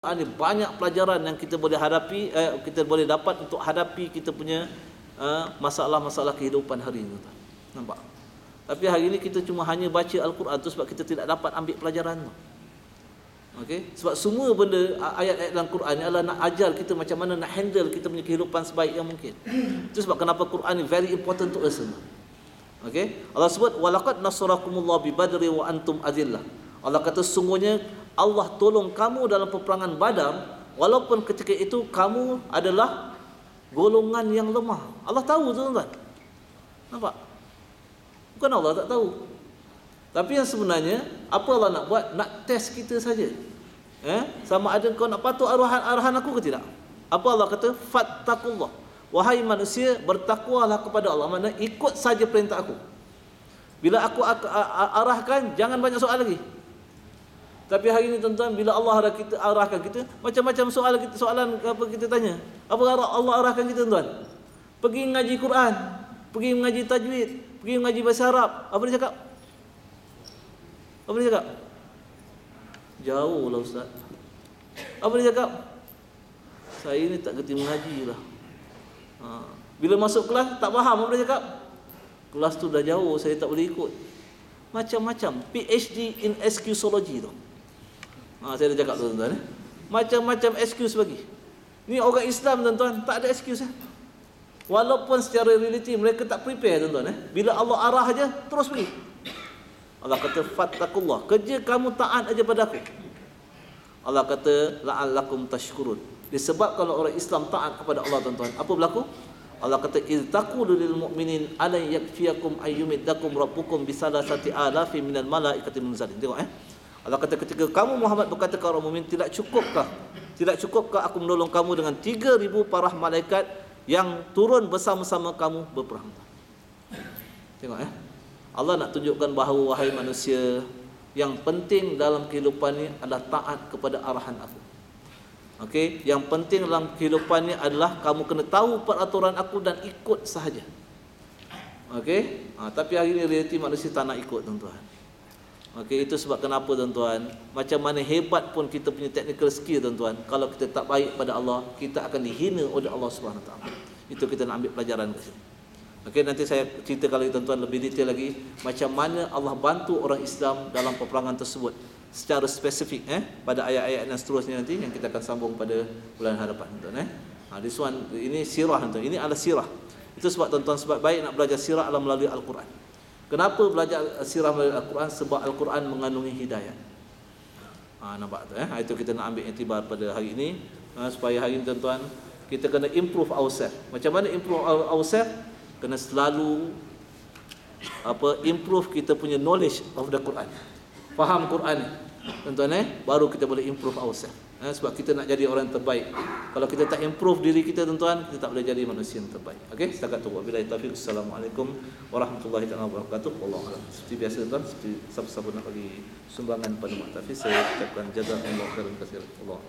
Ada banyak pelajaran yang kita boleh hadapi eh, kita boleh dapat untuk hadapi kita punya uh, masalah-masalah kehidupan hari ini nampak? Tapi hari ini kita cuma hanya baca al-Quran tu sebab kita tidak dapat ambil pelajaran tu okey? Sebab semua benda ayat-ayat dalam Quran ni adalah nak ajar kita macam mana nak handle kita punya kehidupan sebaik yang mungkin. Itu sebab kenapa Quran ni very important to us okey? Allah sebut walaqad nasarakumullah bi badri wa antum adillah Allah kata sungguhnya Allah tolong kamu dalam peperangan Badar walaupun ketika itu kamu adalah golongan yang lemah. Allah tahu tuan-tuan. Nampak? Bukan Allah tak tahu. Tapi yang sebenarnya apa Allah nak buat? Nak test kita saja. Eh? Sama ada kau nak patuh arahan arahan aku ke tidak? Apa Allah kata? Fattakullah. Wahai manusia, bertakwalah kepada Allah. Mana ikut saja perintah aku. Bila aku arahkan, jangan banyak soal lagi. Tapi hari ini tuan-tuan bila Allah arah kita arahkan kita macam-macam soalan kita soalan apa kita tanya. Apa Allah arahkan kita tuan-tuan? Pergi ngaji Quran, pergi ngaji tajwid, pergi ngaji bahasa Arab. Apa dia cakap? Apa dia cakap? Jauh lah ustaz. Apa dia cakap? Saya ni tak kerti mengaji lah. Ha. Bila masuk kelas tak faham apa dia cakap? Kelas tu dah jauh saya tak boleh ikut. Macam-macam PhD in excusology tu. Ha, saya dah cakap tuan-tuan eh. Macam-macam excuse bagi. Ni orang Islam tuan-tuan, tak ada excuse eh. Walaupun secara reality mereka tak prepare tuan-tuan eh. Bila Allah arah aja terus pergi. Allah kata fattakullah, kerja kamu taat aja pada aku. Allah kata la'allakum tashkurun. Disebab kalau orang Islam taat kepada Allah tuan-tuan, apa berlaku? Allah kata iz taqulu lil mu'minin alay yakfiyakum ayyumiddakum rabbukum bisalasati alafi minal malaikati munzalin. Tengok eh. Allah kata ketika kamu Muhammad berkata kepada orang mukmin tidak cukupkah? Tidak cukupkah aku menolong kamu dengan 3000 para malaikat yang turun bersama-sama kamu berperang? Tengok eh. Allah nak tunjukkan bahawa wahai manusia yang penting dalam kehidupan ini adalah taat kepada arahan aku. Okey, yang penting dalam kehidupan ini adalah kamu kena tahu peraturan aku dan ikut sahaja. Okey? Ha, tapi hari ini realiti manusia tak nak ikut tuan-tuan. Okey itu sebab kenapa tuan-tuan macam mana hebat pun kita punya technical skill tuan-tuan kalau kita tak baik pada Allah kita akan dihina oleh Allah Subhanahu taala. Itu kita nak ambil pelajaran sini. Okey nanti saya ceritakan lagi tuan-tuan lebih detail lagi macam mana Allah bantu orang Islam dalam peperangan tersebut secara spesifik eh pada ayat-ayat dan seterusnya nanti yang kita akan sambung pada bulan hadapan tuan-tuan eh. Ha this one ini sirah tuan-tuan. Ini adalah sirah. Itu sebab tuan-tuan sebab baik nak belajar sirah melalui Al-Quran. Kenapa belajar sirah melalui Al-Quran? Sebab Al-Quran mengandungi hidayah. Ha, nampak tu eh? Ha, itu kita nak ambil intibar pada hari ini. Ha, supaya hari ini tuan-tuan, kita kena improve ourselves. Macam mana improve ourselves? Kena selalu apa improve kita punya knowledge of the Quran. Faham Quran Tuan-tuan eh, baru kita boleh improve ourselves. Eh, sebab kita nak jadi orang terbaik. Kalau kita tak improve diri kita tuan-tuan, kita tak boleh jadi manusia yang terbaik. Okey, setakat tu. Wabillahi taufiq. Assalamualaikum warahmatullahi wabarakatuh. Wallahu a'lam. Seperti biasa tuan, seperti siapa-siapa nak bagi sumbangan pada mak saya ucapkan jazakallahu khairan katsiran. Allah.